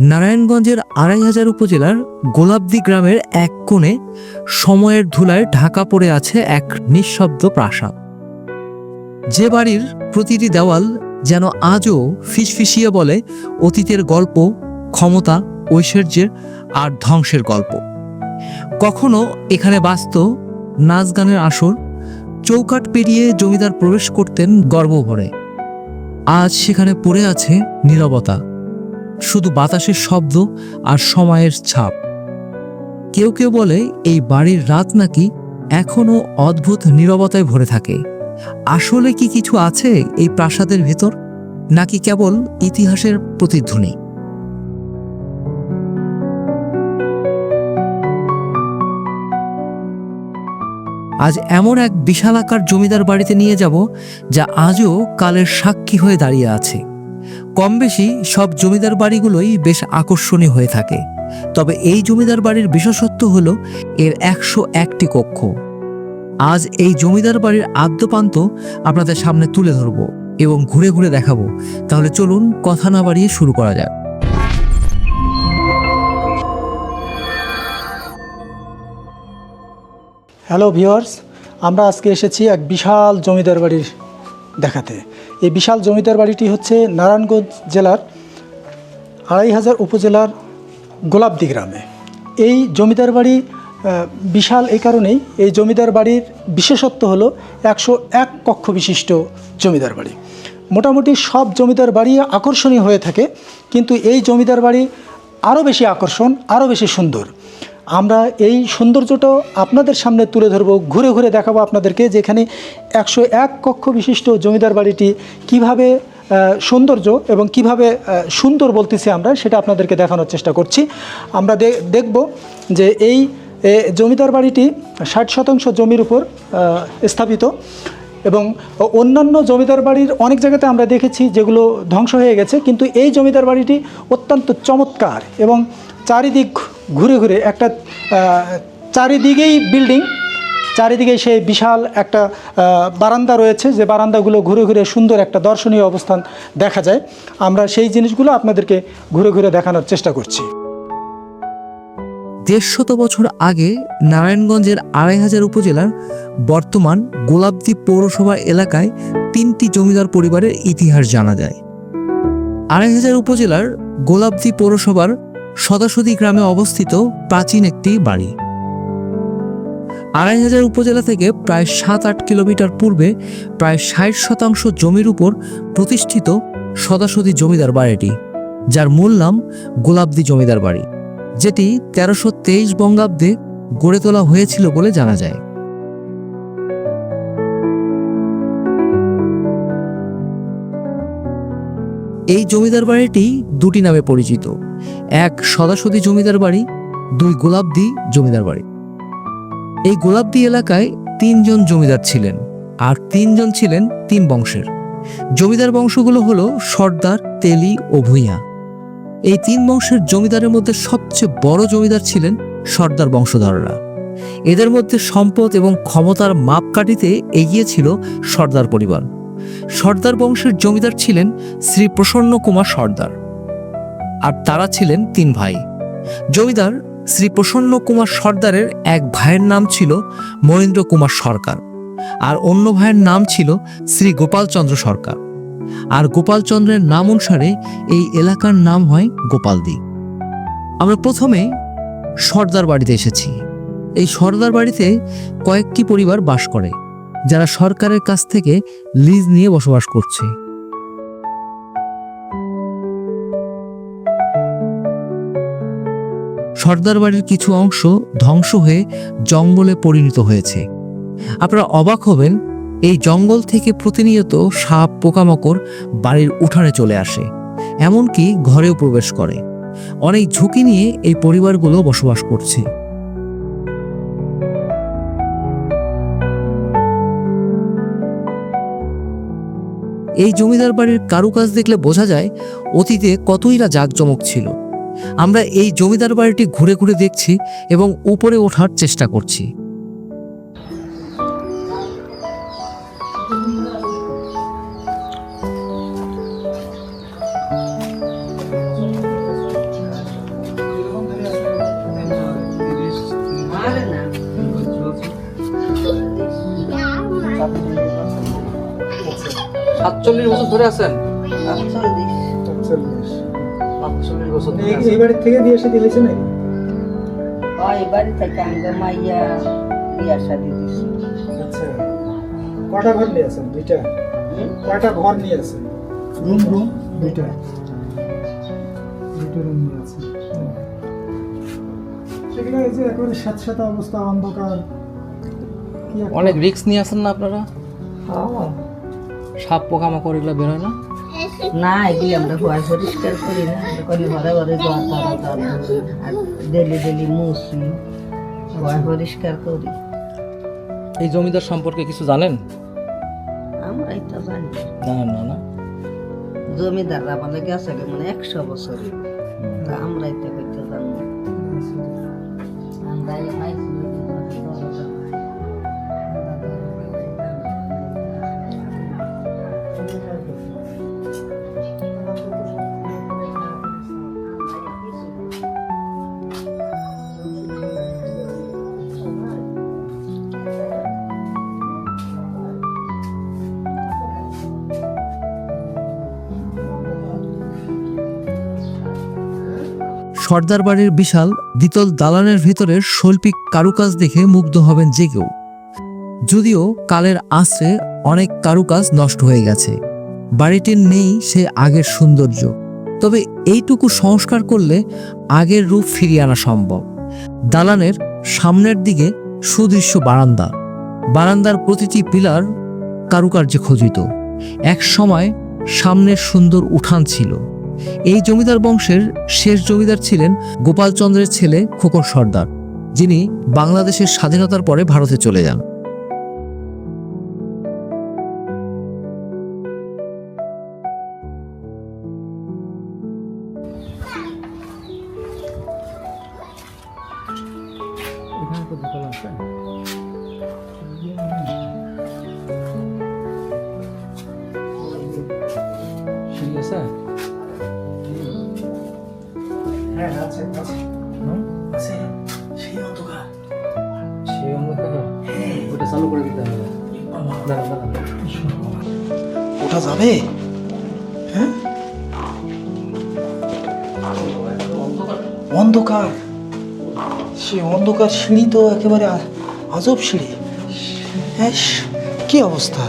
নারায়ণগঞ্জের আড়াই হাজার উপজেলার গোলাপদি গ্রামের এক কোণে সময়ের ধুলায় ঢাকা পড়ে আছে এক নিঃশব্দ প্রাসাদ। যে বাড়ির প্রতিটি দেওয়াল যেন আজও ফিসফিসিয়ে বলে অতীতের গল্প, ক্ষমতা, ঐশ্বর্যের আর ধ্বংসের গল্প। কখনো এখানে বাস্ত নাচ গানের আসর চৌকাট পেরিয়ে জমিদার প্রবেশ করতেন গর্বভরে আজ সেখানে পড়ে আছে নীরবতা। শুধু বাতাসের শব্দ আর সময়ের ছাপ। কেউ কেউ বলে এই বাড়ির রাত নাকি এখনও অদ্ভুত নীরবতায় ভরে থাকে। আসলে কি কিছু আছে এই প্রাসাদের ভেতর? নাকি কেবল ইতিহাসের প্রতিধ্বনি? আজ এমন এক বিশালাকার জমিদার বাড়িতে নিয়ে যাব যা আজও কালের সাক্ষী হয়ে দাঁড়িয়ে আছে। কম বেশি সব জমিদার বাড়িগুলোই বেশ আকর্ষণীয় হয়ে থাকে। তবে এই জমিদার বাড়ির বিশেষত্ব হল এর একশো একটি কক্ষ। আজ এই জমিদার বাড়ির আদ্যপান্ত আপনাদের সামনে তুলে ধরব এবং ঘুরে ঘুরে দেখাবো। তাহলে চলুন কথা না বাড়িয়ে শুরু করা যাক। হ্যালো ভিউয়ার্স, আমরা আজকে এসেছি এক বিশাল জমিদার বাড়ির দেখাতে। এই বিশাল জমিদার বাড়িটি হচ্ছে নারায়ণগঞ্জ জেলার আড়াই হাজার উপজেলার গোলাপদি গ্রামে। এই জমিদার বাড়ি বিশাল এই কারণেই এই জমিদার বাড়ির বিশেষত্ব হলো একশো এক কক্ষ বিশিষ্ট জমিদার বাড়ি। মোটামুটি সব জমিদার বাড়ি আকর্ষণীয় হয়ে থাকে, কিন্তু এই জমিদার বাড়ি আরও বেশি আকর্ষণ, আরও বেশি সুন্দর। আমরা এই সৌন্দর্যটাও আপনাদের সামনে তুলে ধরবো, ঘুরে ঘুরে দেখাবো আপনাদেরকে, যেখানে একশো এক কক্ষ বিশিষ্ট জমিদার বাড়িটি কীভাবে সৌন্দর্য এবং কীভাবে সুন্দর বলতেছি আমরা, সেটা আপনাদেরকে দেখানোর চেষ্টা করছি। আমরা দেখব যে এই জমিদার বাড়িটি ষাট শতাংশ জমির উপর স্থাপিত এবং অন্যান্য জমিদার বাড়ির অনেক জায়গাতে আমরা দেখেছি যেগুলো ধ্বংস হয়ে গেছে, কিন্তু এই জমিদার বাড়িটি অত্যন্ত চমৎকার এবং চারিদিক ঘুরে ঘুরে একটা চারিদিকেই বিল্ডিং, চারিদিকে সেই বিশাল একটা বারান্দা রয়েছে, যে বারান্দাগুলো ঘুরে ঘুরে সুন্দর একটা দর্শনীয় অবস্থান দেখা যায়। আমরা সেই জিনিসগুলো আপনাদেরকে ঘুরে ঘুরে দেখানোর চেষ্টা করছি। দেড়শত বছর আগে নারায়ণগঞ্জের আড়াই হাজার উপজেলার বর্তমান গোলাপদ্বীপ পৌরসভা এলাকায় তিনটি জমিদার পরিবারের ইতিহাস জানা যায়। আড়াই হাজার উপজেলার গোলাপদ্বীপ পৌরসভার সদাসদি গ্রামে অবস্থিত প্রাচীন একটি বাড়ি। আড়াই হাজার উপজেলা থেকে প্রায় সাত আট কিলোমিটার পূর্বে প্রায় ষাট শতাংশ জমির উপর প্রতিষ্ঠিত সদাসদি জমিদার বাড়িটি, যার মূল নাম গোলাপদি জমিদার বাড়ি, যেটি তেরোশো তেইশ বঙ্গাব্দে গড়ে তোলা হয়েছিল বলে জানা যায়। এই জমিদার বাড়িটি দুটি নামে পরিচিত। এক সদাসদি জমিদার বাড়ি, দুই গোলাপদি জমিদার বাড়ি। এই গোলাপদি এলাকায় তিনজন জমিদার ছিলেন আর তিনজন ছিলেন তিন বংশের। জমিদার বংশগুলো হলো সর্দার, তেলি ও ভূঁইয়া। এই তিন বংশের জমিদারের মধ্যে সবচেয়ে বড় জমিদার ছিলেন সর্দার বংশধররা। এদের মধ্যে সম্পদ এবং ক্ষমতার মাপকাঠিতে এগিয়ে ছিল সর্দার পরিবার। সর্দার বংশের জমিদার ছিলেন শ্রী প্রসন্ন কুমার সর্দার। আর তারা ছিলেন তিন ভাই। জমিদার শ্রী প্রসন্ন কুমার সর্দারের এক ভাইয়ের নাম ছিল মহেন্দ্র কুমার সরকার, আর অন্য ভাইয়ের নাম ছিল শ্রী গোপালচন্দ্র সরকার। আর গোপালচন্দ্রের নাম অনুসারে এই এলাকার নাম হয় গোপালদি। আমরা প্রথমে সর্দার বাড়িতে এসেছি। এই সর্দার বাড়িতে কয়েকটি পরিবার বাস করে। যারা সরকারের কাছ থেকে লিজ নিয়ে বসবাস করছে। সর্দার বাড়ির কিছু অংশ ধ্বংস হয়ে জঙ্গলে পরিণত হয়েছে। আপনারা অবাক হবেন, এই জঙ্গল থেকে প্রতিনিয়ত সাপ, পোকামাকড় বাড়ির উঠানে চলে আসে, এমনকি ঘরেও প্রবেশ করে। অনেক ঝুঁকি নিয়ে এই পরিবারগুলো বসবাস করছে। এই জমিদার বাড়ির কারুকাজ দেখলে বোঝা যায় অতীতে কতই না জাঁকজমক ছিল। আমরা এই জমিদার বাড়িটি ঘুরে ঘুরে দেখছি এবং উপরে ওঠার চেষ্টা করছি। ধরে আছেন? আটচল্লিশ সাতচল্লিশ বছর এই- আছেন। এই বাড়ির থেকে নাকি? ওই বাড়ি থেকে আমাকে মাইয়া বিয়ার শাদি দিছি। আচ্ছা। কটা ঘর নিয়ে আছেন? দুইটা? কয়টা ঘর নিয়ে আছেন? Room room. দুইটা। দুটো রুম নিয়ে আছেন। সেখানে এই যে একেবারে স্যাঁতস্যাঁতে অবস্থা অন্ধকার। কি অনেক রিস্ক নিয়ে আসেন না আপনারা? হ্যাঁ। সাপ পোকামাকড় এগুলো বেরোয় না? না এগুলি আমরা ঘর পরিষ্কার করি না। ঘরে ঘরে জল তরা জল আর ডেলি ডেলি মুছি ঘর পরিষ্কার করি। এই জমিদার সম্পর্কে কিছু জানেন? জানি। জানেন না না। জমিদার আমাদের গেছে মানে একশো বছর। তা সর্দার বাড়ির বিশাল, দ্বিতল দালানের ভিতরের শৈল্পিক কারুকাজ দেখে মুগ্ধ হবেন যে কেউ। যদিও কালের আশ্রে অনেক কারুকাজ নষ্ট হয়ে গেছে। বাড়িটির নেই সে আগের সৌন্দর্য। তবে এইটুকু সংস্কার করলে আগের রূপ ফিরিয়ে আনা সম্ভব। দালানের সামনের দিকে সুদৃশ্য বারান্দা। বারান্দার প্রতিটি পিলার কারুকার্যে খোদিত। এক সময় সামনের সুন্দর উঠান ছিল। এই জমিদার বংশের শেষ জমিদার ছিলেন গোপালচন্দ্রের ছেলে খোকন সর্দার, যিনি বাংলাদেশের স্বাধীনতার পরে ভারতে চলে যান। হ্যাঁ আছে আছে আছে সেই অন্ধকার ওটা চালু করে দিতে হবে ওঠা যাবে হ্যাঁ অন্ধকার সে অন্ধকার সিঁড়ি তো একেবারে আজব সিঁড়ি হ্যাঁ কি অবস্থা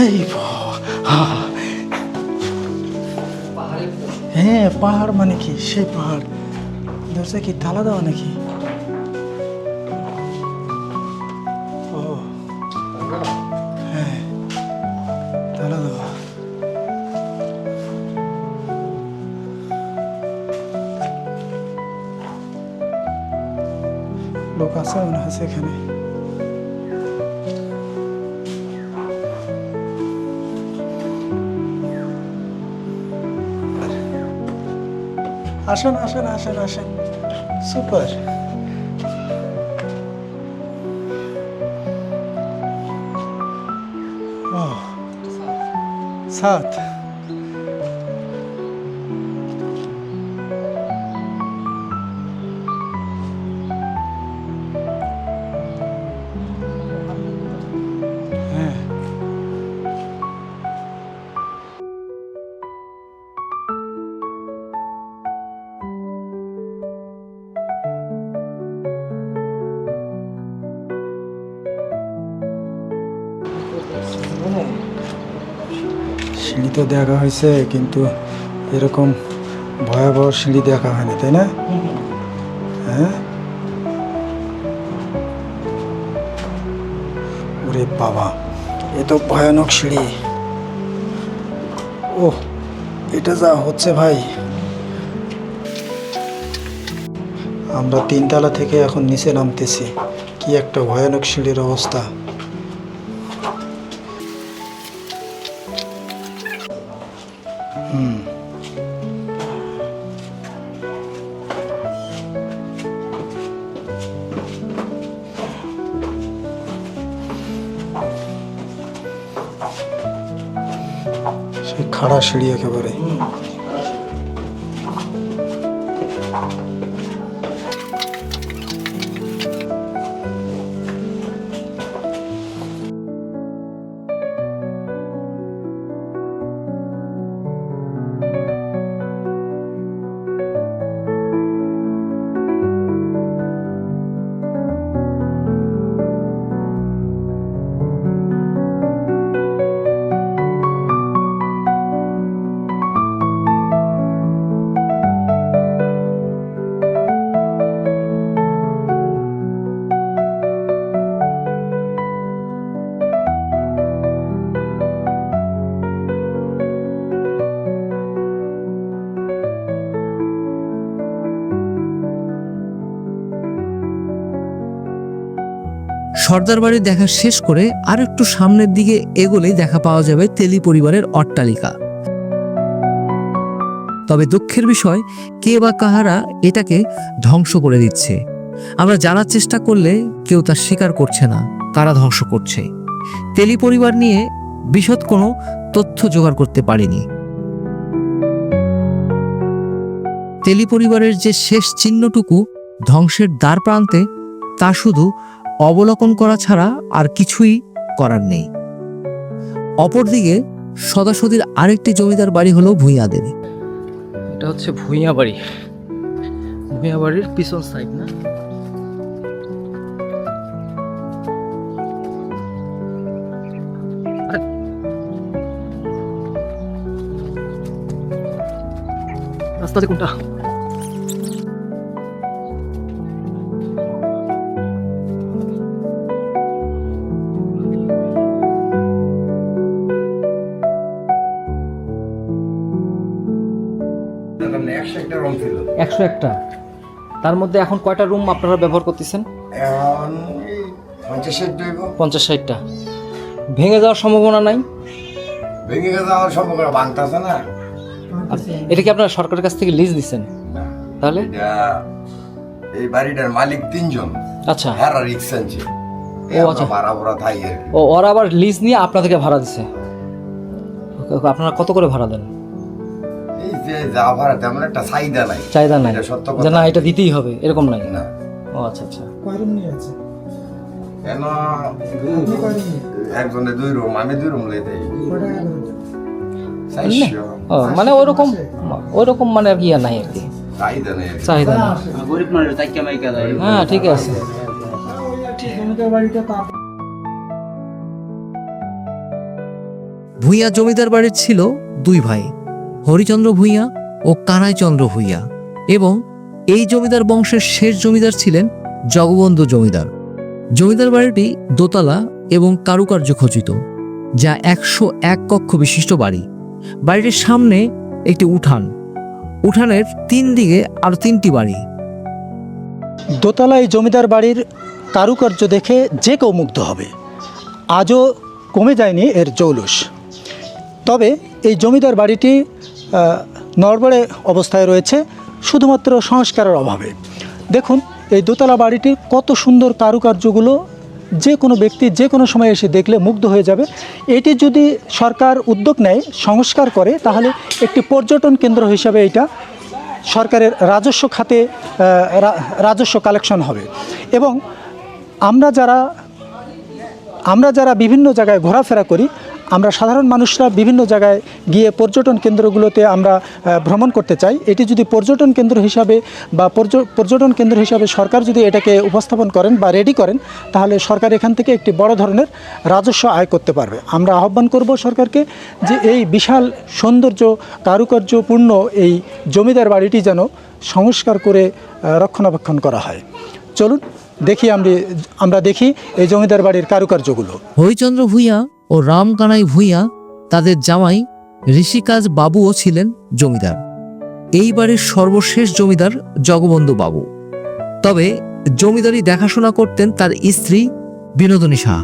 এই ব- হা। হ্যাঁ পাহাড় মানে কি সেই দরজা কি তালা দেওয়া নাকি? হ্যাঁ লোক আছে মনে হচ্ছে এখানে আসেন আসেন আসেন আসেন। সুপার ও সাত হ্যাঁ তো দেখা হয়েছে, কিন্তু এরকম ভয়াবহ সিঁড়ি দেখা হয়নি, তাই না? হ্যাঁ? ওরে বাবা, এ তো ভয়ানক সিঁড়ি। ও এটা যা হচ্ছে ভাই। আমরা তিনতলা থেকে এখন নিচে নামতেছি। কি একটা ভয়ানক সিঁড়ির অবস্থা। খাড়া সিঁড়ি একেবারে। সর্দার বাড়ি দেখা শেষ করে আর একটু সামনের দিকে এগোলেই দেখা পাওয়া যাবে তেলি পরিবারের অট্টালিকা। তবে দুঃখের বিষয়, কে বা কাহারা এটাকে ধ্বংস করে দিচ্ছে। আমরা জানার চেষ্টা করলে কেউ তা স্বীকার করছে না কারা ধ্বংস করছে। তেলি পরিবার নিয়ে বিশদ কোনো তথ্য জোগাড় করতে পারিনি। তেলি পরিবারের যে শেষ চিহ্নটুকু ধ্বংসের দ্বার প্রান্তে, তা শুধু অবলোকন করা ছাড়া আর কিছুই করার নেই। অপরদিকে সদাসদির আরেকটি জমিদার বাড়ি হলো ভূঁইয়াদের এটা হচ্ছে ভুইয়া বাড়ি। ভুইয়া বাড়ির পিছন সাইড না? রাস্তাতে কোনটা? একশো একটা। তার মধ্যে এখন কয়টা রুম আপনারা ব্যবহার করতেছেন? পঞ্চাশ ষাটটা। ভেঙে যাওয়ার সম্ভাবনা নাই? ভেঙে আমার সম্পর্ক ভাঙতেছে না। এটা কি আপনারা সরকারের কাছ থেকে লিজ দিচ্ছেন? তাহলে? এই বাড়িটার মালিক তিনজন। আচ্ছা। হ্যাঁ রিক্স আনছে ও, আচ্ছা। ভাড়া ভরা থাই ও ওরা আবার লিজ নিয়ে আপনাদেরকে ভাড়া দিছে। আপনারা কত করে ভাড়া দেন? এই যে যা তেমন একটা চাহিদা নাই। চাহিদা নাই। এটা সত্য কথা। না এটা দিতেই হবে এরকম নাই। না। ও আচ্ছা আচ্ছা। নিয়ে আছে? কেন? একজনে দুই রুম আমি দুই রুম মানে ওইরকম ওইরকম মানে আর কি আর নাই আর কি। চাহিদা নেই আর চাহিদা নাই। গরিব মানুষ হ্যাঁ ঠিক আছে। বাড়িতে ভূঁইয়া জমিদার বাড়ির ছিল দুই ভাই। হরিচন্দ্র ভূঁইয়া ও কানাইচন্দ্র ভূঁইয়া এবং এই জমিদার বংশের শেষ জমিদার ছিলেন জগবন্ধু জমিদার। জমিদার বাড়িটি দোতলা এবং কারুকার্য খচিত, যা একশো এক কক্ষ বিশিষ্ট বাড়ি। বাড়িটির সামনে একটি উঠান। উঠানের তিন দিকে আরও তিনটি বাড়ি। দোতলায় জমিদার বাড়ির কারুকার্য দেখে যে কেউ মুগ্ধ হবে, আজও কমে যায়নি এর জৌলুস। তবে এই জমিদার বাড়িটি নড়বড়ে অবস্থায় রয়েছে, শুধুমাত্র সংস্কারের অভাবে। দেখুন, এই দোতলা বাড়িটির কত সুন্দর কারুকার্যগুলো, যে কোনো ব্যক্তি যে কোনো সময় এসে দেখলে মুগ্ধ হয়ে যাবে। এটি যদি সরকার উদ্যোগ নেয়, সংস্কার করে, তাহলে একটি পর্যটন কেন্দ্র হিসাবে এটা সরকারের রাজস্ব খাতে রাজস্ব কালেকশন হবে। এবং আমরা যারা আমরা যারা বিভিন্ন জায়গায় ঘোরাফেরা করি আমরা সাধারণ মানুষরা বিভিন্ন জায়গায় গিয়ে পর্যটন কেন্দ্রগুলোতে আমরা ভ্রমণ করতে চাই। এটি যদি পর্যটন কেন্দ্র হিসাবে বা পর্য- পর্যটন কেন্দ্র হিসাবে সরকার যদি এটাকে উপস্থাপন করেন বা রেডি করেন, তাহলে সরকার এখান থেকে একটি বড় ধরনের রাজস্ব আয় করতে পারবে। আমরা আহ্বান করব সরকারকে যে এই বিশাল সৌন্দর্য, কারুকার্যপূর্ণ এই জমিদার বাড়িটি যেন সংস্কার করে রক্ষণাবেক্ষণ করা হয়। চলুন দেখি আমরা দেখি এই জমিদার বাড়ির কারুকার্যগুলো। হরিচন্দ্র ভূঁইয়া ও রামকানাই ভূঁইয়া তাদের জামাই ঋষিকাজ বাবুও ছিলেন জমিদার। এই বাড়ির সর্বশেষ জমিদার জগবন্ধু বাবু। তবে জমিদারি দেখাশোনা করতেন তার স্ত্রী বিনোদনী শাহ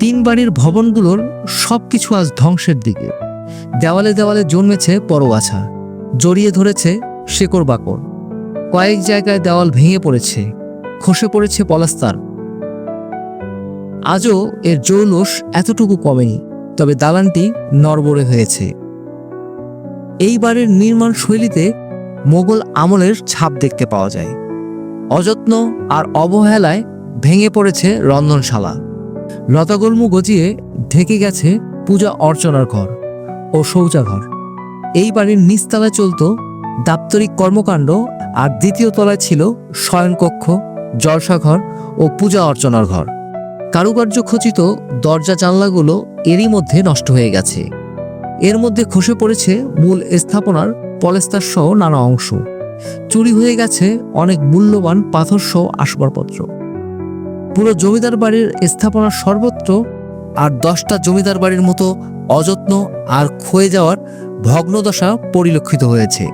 তিন বাড়ির ভবনগুলোর সবকিছু আজ ধ্বংসের দিকে। দেওয়ালে দেওয়ালে জন্মেছে পরগাছা জড়িয়ে ধরেছে শেকড় বাকড়। কয়েক জায়গায় দেওয়াল ভেঙে পড়েছে। খসে পড়েছে পলাস্তার আজও এর জৌলস এতটুকু কমেনি, তবে দালানটি নরবরে হয়েছে। এই বাড়ির নির্মাণ শৈলীতে মোগল আমলের ছাপ দেখতে পাওয়া যায়। অযত্ন আর অবহেলায় ভেঙে পড়েছে রন্ধনশালা। লতাগুল্ম গজিয়ে ঢেকে গেছে পূজা অর্চনার ঘর ও শৌচাঘর। এই বাড়ির নিচতলায় চলত দাপ্তরিক কর্মকাণ্ড আর দ্বিতীয় তলায় ছিল শয়নকক্ষ জলসাঘর ও পূজা অর্চনার ঘর। কারুকার্য খচিত দরজা জানলাগুলো এরই মধ্যে নষ্ট হয়ে গেছে। এর মধ্যে খসে পড়েছে মূল স্থাপনার পলেস্তার সহ নানা অংশ। চুরি হয়ে গেছে অনেক মূল্যবান পাথর সহ আসবাবপত্র। পুরো জমিদার বাড়ির স্থাপনার সর্বত্র আর দশটা জমিদার বাড়ির মতো অযত্ন আর ক্ষয়ে যাওয়ার ভগ্নদশা পরিলক্ষিত হয়েছে।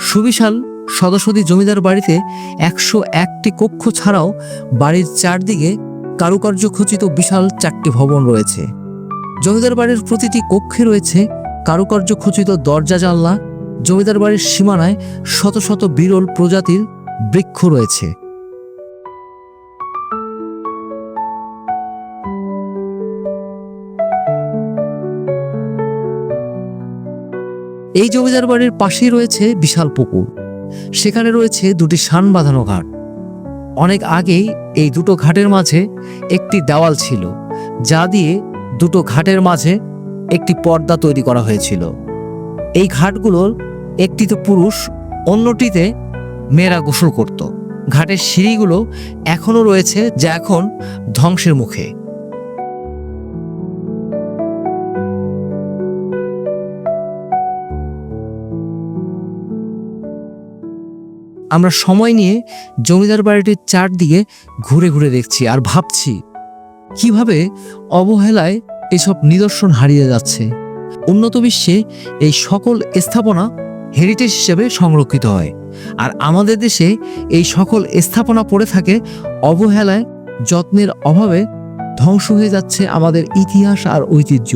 সুবিশাল সদস্যদি জমিদার বাড়িতে একশো একটি কক্ষ ছাড়াও বাড়ির চারদিকে কারুকার্য খচিত বিশাল চারটি ভবন রয়েছে। জমিদার বাড়ির প্রতিটি কক্ষে রয়েছে কারুকার্য খচিত দরজা, জানলা। জমিদার বাড়ির সীমানায় শত শত বিরল প্রজাতির বৃক্ষ রয়েছে। এই জমিদার বাড়ির পাশেই রয়েছে বিশাল পুকুর। সেখানে রয়েছে দুটি শান বাঁধানো ঘাট। অনেক আগেই এই দুটো ঘাটের মাঝে একটি দেওয়াল ছিল, যা দিয়ে দুটো ঘাটের মাঝে একটি পর্দা তৈরি করা হয়েছিল। এই ঘাটগুলোর একটিতে পুরুষ, অন্যটিতে মেয়েরা গোসল করত। ঘাটের সিঁড়িগুলো এখনও রয়েছে যা এখন ধ্বংসের মুখে। আমরা সময় নিয়ে জমিদার বাড়িটির চারদিকে ঘুরে ঘুরে দেখছি আর ভাবছি, কীভাবে অবহেলায় এসব নিদর্শন হারিয়ে যাচ্ছে? উন্নত বিশ্বে এই সকল স্থাপনা হেরিটেজ হিসেবে সংরক্ষিত হয়। আর আমাদের দেশে এই সকল স্থাপনা পড়ে থাকে অবহেলায়, যত্নের অভাবে ধ্বংস হয়ে যাচ্ছে আমাদের ইতিহাস আর ঐতিহ্য।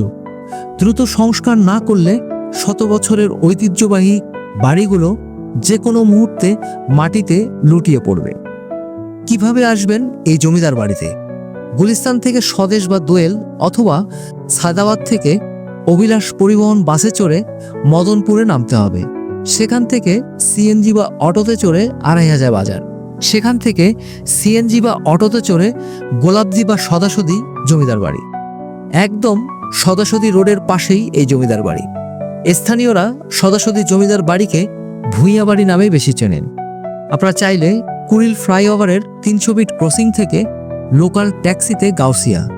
দ্রুত সংস্কার না করলে শত বছরের ঐতিহ্যবাহী বাড়িগুলো যে কোনো মুহূর্তে মাটিতে লুটিয়ে পড়বে। কীভাবে আসবেন এই জমিদার বাড়িতে? গুলিস্তান থেকে স্বদেশ বা দোয়েল অথবা সাদাবাদ থেকে অভিলাষ পরিবহন বাসে চড়ে মদনপুরে নামতে হবে। সেখান থেকে সিএনজি বা অটোতে চড়ে আড়াই হাজার বাজার। সেখান থেকে সিএনজি বা অটোতে চড়ে গোলাপজি বা সদাসদি জমিদার বাড়ি। একদম সদাসদি রোডের পাশেই এই জমিদার বাড়ি। স্থানীয়রা সদাসদি জমিদার বাড়িকে ভূঁইয়া বাড়ি নামেই বেশি চেনেন। আপনারা চাইলে কুড়িল ফ্লাইওভারের তিনশো ফিট ক্রসিং থেকে লোকাল ট্যাক্সিতে গাউসিয়া,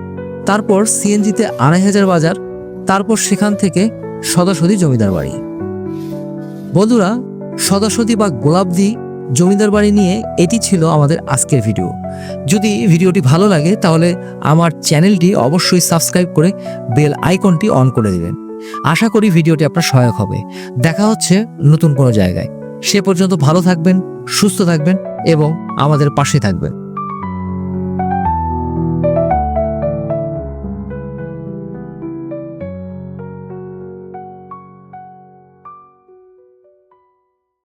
তারপর সিএনজিতে আড়াই হাজার বাজার, তারপর সেখান থেকে সদাসদি জমিদার বাড়ি। বন্ধুরা সদাসদি বা গোলাপদি জমিদার বাড়ি নিয়ে এটি ছিল আমাদের আজকের ভিডিও। যদি ভিডিওটি ভালো লাগে, তাহলে আমার চ্যানেলটি অবশ্যই সাবস্ক্রাইব করে বেল আইকনটি অন করে দিবেন। আশা করি ভিডিওটি আপনার সহায়ক হবে। দেখা হচ্ছে নতুন কোনো জায়গায়। সে পর্যন্ত ভালো থাকবেন, সুস্থ থাকবেন এবং আমাদের পাশে থাকবেন।